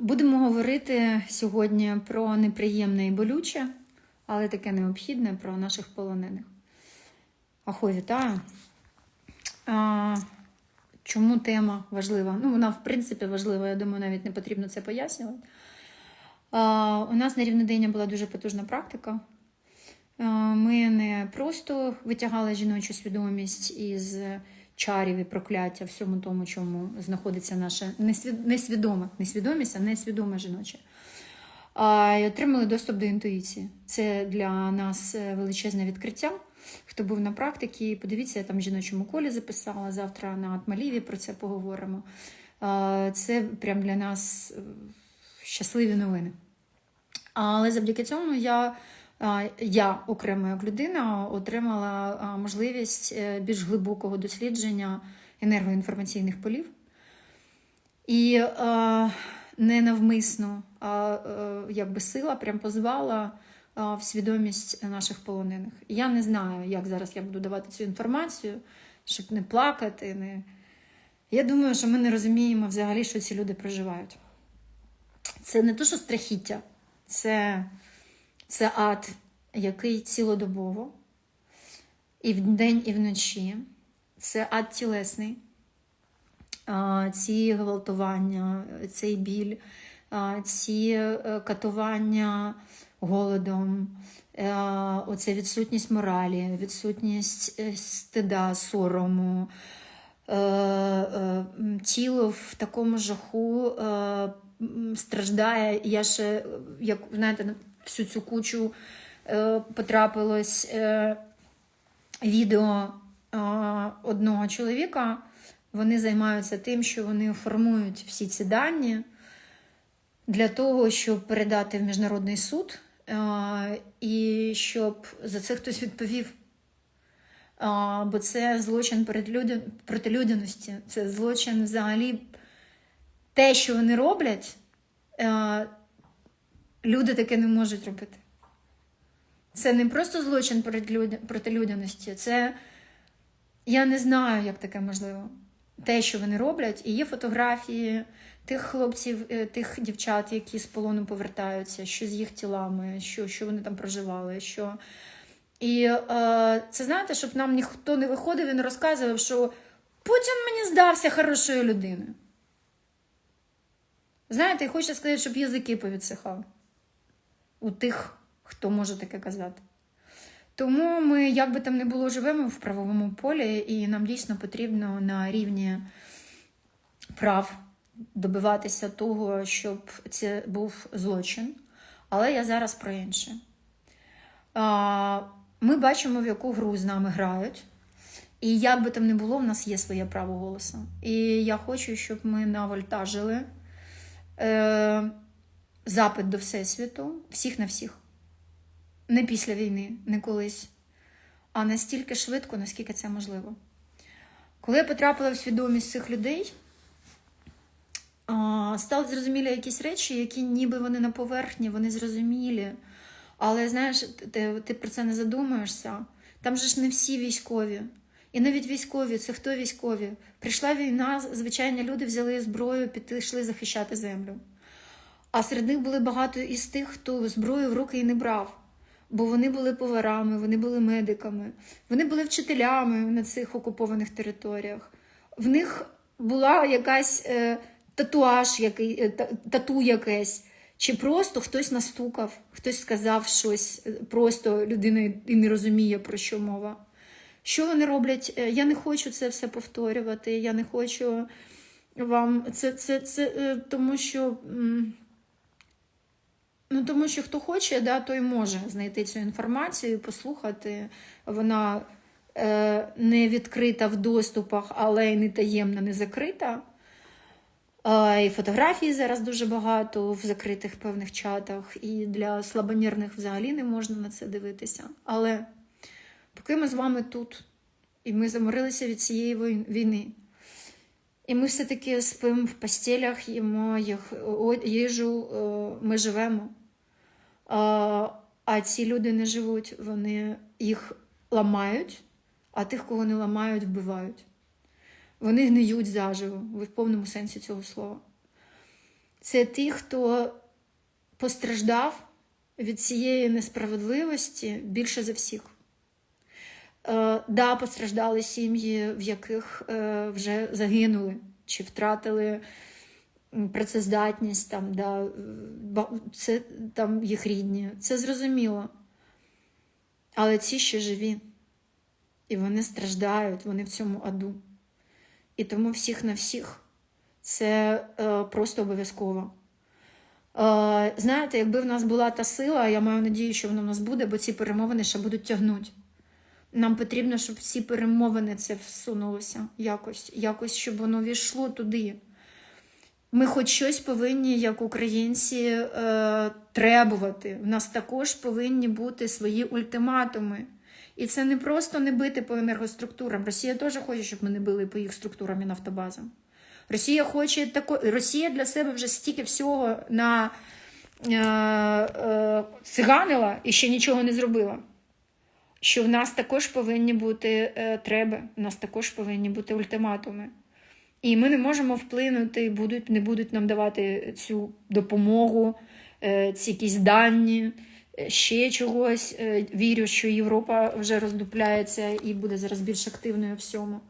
Будемо говорити сьогодні про неприємне і болюче, але таке необхідне про наших полонених. Ахой, вітаю. А, чому тема важлива? Ну, вона, в принципі, важлива, я думаю, навіть не потрібно це пояснювати. А, у нас на рівнодення була дуже потужна практика. Ми не просто витягали жіночу свідомість із чарів і прокляття всьому тому, чому знаходиться наша несвід... несвідома, несвідомість, а несвідоме жіноче. А й отримали доступ до інтуїції. Це для нас е, величезне відкриття. Хто був на практиці, подивіться, я там жіночому колі записала. Завтра на Атмаліві про це поговоримо. Це прям для нас е, щасливі новини. Але завдяки цьому я, я окремо як людина, отримала можливість е, більш глибокого дослідження енергоінформаційних полів. І е, ненавмисно, а е, якби сила прям позвала в свідомість наших полонених. Я не знаю, як зараз я буду давати цю інформацію, щоб не плакати. Не... Я думаю, що ми не розуміємо взагалі, що ці люди проживають. Це не то, що страхіття, це, це ад, який цілодобово, і вдень, і вночі. Це ад тілесний. Ці гвалтування, цей біль, ці е, катування голодом, е, оце відсутність моралі, відсутність е, стида, сорому, тіло в такому жаху страждає. Я ще, як знаєте, на всю цю кучу е, потрапилось е, відео е, одного чоловіка. Вони займаються тим, що вони формують всі ці дані для того, щоб передати в міжнародний суд, е, і щоб за це хтось відповів. А, Бо це злочин перед людя... проти людяності, це злочин взагалі. Те, що вони роблять, е, люди таке не можуть робити. Це не просто злочин проти людяності, це я не знаю, як таке можливо. Те, що вони роблять, і є фотографії тих хлопців, е, тих дівчат, які з полону повертаються, що з їх тілами, що, що вони там проживали. що... І е, це знаєте, щоб нам ніхто не виходив не розказував, що Путін мені здався хорошою людиною. Знаєте, і хочу сказати, щоб язики повідсихали у тих, хто може таке казати. Тому ми, як би там не було, живемо в правовому полі, і нам дійсно потрібно на рівні прав добиватися того, щоб це був злочин. Але я зараз про інше. Ми бачимо, в яку гру з нами грають. І як би там не було, в нас є своє право голосу. І я хочу, щоб ми навольтажили е, запит до Всесвіту, всіх на всіх. Не після війни, не колись, а настільки швидко, наскільки це можливо. Коли я потрапила в свідомість цих людей, стали зрозумілі якісь речі, які ніби вони на поверхні, вони зрозумілі. Але знаєш, ти, ти про це не задумаєшся. Там же ж не всі військові. І навіть військові, це хто військові? Прийшла війна, звичайні люди взяли зброю, пішли захищати землю. А серед них були багато із тих, хто зброю в руки і не брав. Бо вони були поварами, вони були медиками, вони були вчителями на цих окупованих територіях. В них була якась е, татуаж, який, е, тату якесь, чи просто хтось настукав, хтось сказав щось, е, просто людина і не розуміє, про що мова. Що вони роблять? Е, Я не хочу це все повторювати. Я не хочу вам це, це, це е, тому що. Ну, тому що хто хоче, да, той може знайти цю інформацію, послухати. Вона е, не відкрита в доступах, але й не таємна, не закрита. Е, і фотографій зараз дуже багато в закритих певних чатах, і для слабонірних взагалі не можна на це дивитися. Але поки ми з вами тут, і ми заморилися від цієї війни, і ми все-таки спимо в постелях, їмо їх, їжу, е, ми живемо. А, ці люди не живуть, вони їх ламають, а тих, кого не ламають, вбивають. Вони гниють заживо, в повному сенсі цього слова. це ті, хто постраждав від цієї несправедливості більше за всіх. Е, да, постраждали сім'ї, в яких е, вже загинули чи втратили працездатність, там, да, е, це там їх рідні. Це зрозуміло. Але ці ще живі. І вони страждають, вони в цьому аду. І тому всіх на всіх це е, просто обов'язково. Е, знаєте, якби в нас була та сила, я маю надію, що вона в нас буде, бо ці перемовини ще будуть тягнути. Нам потрібно, щоб ці перемовини це всунулося якось, якось, щоб воно війшло туди. Ми хоч щось повинні, як українці, е, требувати. В нас також повинні бути свої ультиматуми. І це не просто не бити по енергоструктурам. Росія теж хоче, щоб ми не били по їх структурам і нафтобазам. Росія хоче тако... Росія для себе вже стільки всього на е, е, циганила і ще нічого не зробила. Що в нас також повинні бути е, треба, в нас також повинні бути ультиматуми. І ми не можемо вплинути, будуть, не будуть нам давати цю допомогу, е, ці якісь дані, е, ще чогось. Вірю, що Європа вже роздупляється і буде зараз більш активною у всьому.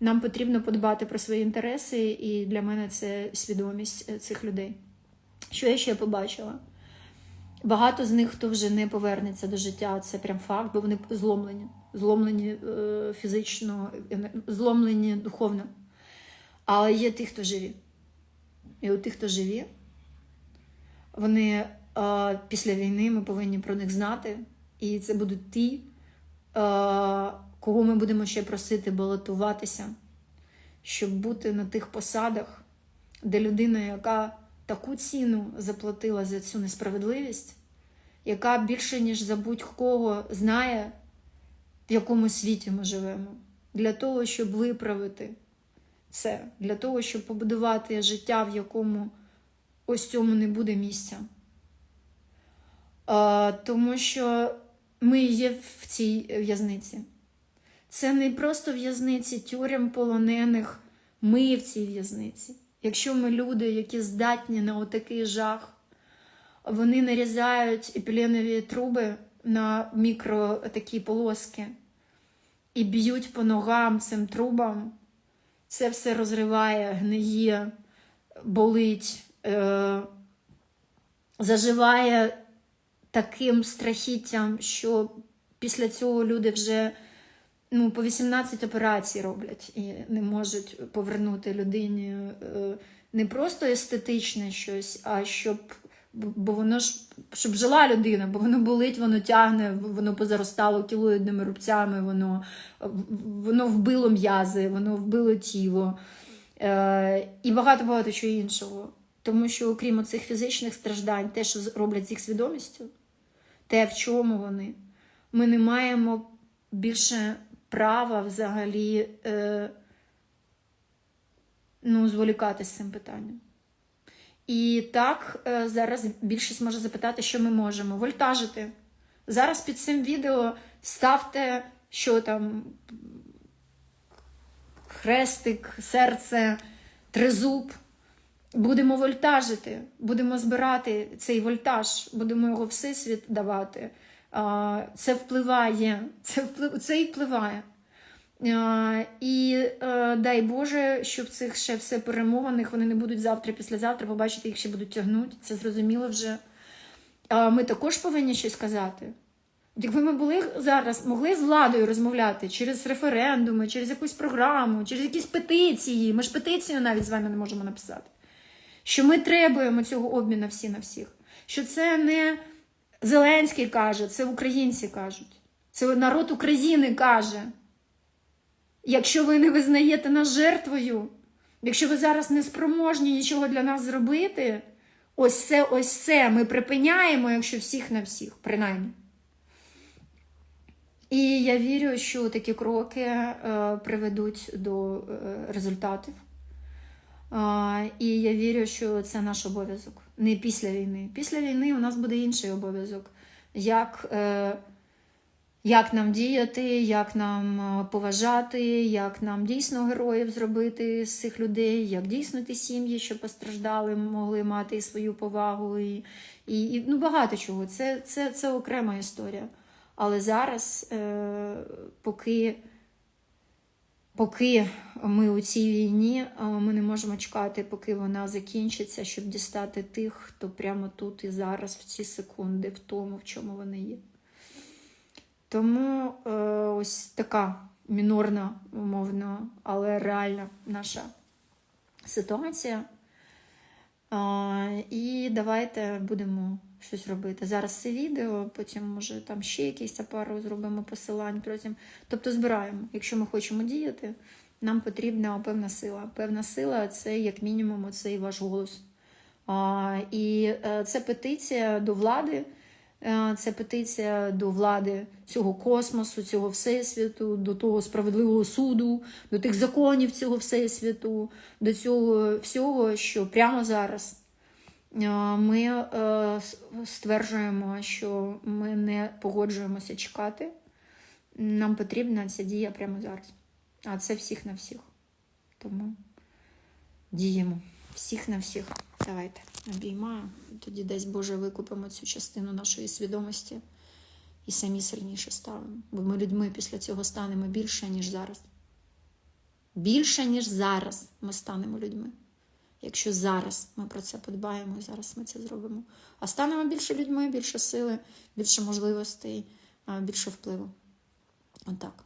Нам потрібно подбати про свої інтереси, і для мене це свідомість цих людей. Що я ще побачила? Багато з них, хто вже не повернеться до життя, це прям факт, бо вони зломлені, зломлені е, фізично, зломлені духовно. Але є ті, хто живі. І у тих, хто живі, вони е, після війни ми повинні про них знати. І це будуть ті, е, кого ми будемо ще просити балотуватися, щоб бути на тих посадах, де людина, яка таку ціну заплатила за цю несправедливість, яка більше, ніж за будь-кого знає, в якому світі ми живемо, для того, щоб виправити це, для того, щоб побудувати життя, в якому ось цьому не буде місця. А, тому що ми є в цій в'язниці. Це не просто в'язниці тюрем полонених, ми в цій в'язниці. Якщо ми люди, які здатні на отакий жах, вони нарізають епіленові труби на мікро такі полоски і б'ють по ногам цим трубам, це все розриває, гниє, болить, е- заживає таким страхіттям, що після цього люди вже ну, по 18 операцій роблять і не можуть повернути людині е, не просто естетичне щось, а щоб. Бо воно ж щоб жила людина, бо воно болить, воно тягне, воно позаростало кілоїдними рубцями, воно, воно вбило м'язи, воно вбило тіло е, і багато-багато чого іншого. Тому що, окрім цих фізичних страждань, те, що роблять з їх свідомістю, те, в чому вони, ми не маємо більше права взагалі е, ну, зволікати з цим питанням. І так, е, зараз більшість може запитати, що ми можемо. Вольтажити. Зараз під цим відео ставте, що там хрестик, серце, тризуб. Будемо вольтажити, будемо збирати цей вольтаж, будемо його всесвіт давати. Це впливає, це вплив, це і впливає. І е, дай Боже, щоб цих ще все перемовиних вони не будуть завтра, післязавтра, побачите, їх ще будуть тягнути. Це зрозуміло вже. Ми також повинні щось сказати. Якби ми були зараз, могли з владою розмовляти через референдуми, через якусь програму, через якісь петиції. Ми ж петицію навіть з вами не можемо написати. Що ми требуємо цього обміну всі на всіх. Що це не Зеленський каже, це українці кажуть. Це народ України каже. Якщо ви не визнаєте нас жертвою, якщо ви зараз не спроможні нічого для нас зробити, ось це, ось це ми припиняємо, якщо всіх на всіх, принаймні. І я вірю, що такі кроки е, приведуть до е, результатів. Е, і я вірю, що це наш обов'язок. Не після війни. Після війни у нас буде інший обов'язок. Як, е, як нам діяти, як нам е, поважати, як нам дійсно героїв зробити з цих людей, як дійсно ті сім'ї, що постраждали, могли мати свою повагу, і, і, і ну, багато чого. Це, це, це окрема історія. Але зараз, е, поки, поки ми у цій війні, е, ми не можемо чекати, поки вона закінчиться, щоб дістати тих, хто прямо тут і зараз, в ці секунди, в тому, в чому вони є. Тому е, ось така мінорна, умовно, але реальна наша ситуація. Е, і давайте будемо щось робити. Зараз це відео, потім, може, там ще якісь пару зробимо посилань. Потім. Тобто збираємо. Якщо ми хочемо діяти, нам потрібна певна сила. Певна сила це, як мінімум, цей ваш голос. А, і е, це петиція до влади. Е, Це петиція до влади цього космосу, цього всесвіту, до того справедливого суду, до тих законів цього всесвіту, до цього всього, що прямо зараз е, ми е, стверджуємо, що ми не погоджуємося чекати. Нам потрібна ця дія прямо зараз. А це всіх на всіх. Тому діємо всіх на всіх. Давайте обіймаю. Тоді десь Боже викупимо цю частину нашої свідомості і самі сильніше ставимо. Бо ми людьми після цього станемо більше, ніж зараз. Більше, ніж зараз ми станемо людьми. Якщо зараз ми про це подбаємо і зараз ми це зробимо. А станемо більше людьми, більше сили, більше можливостей, більше впливу. Отак.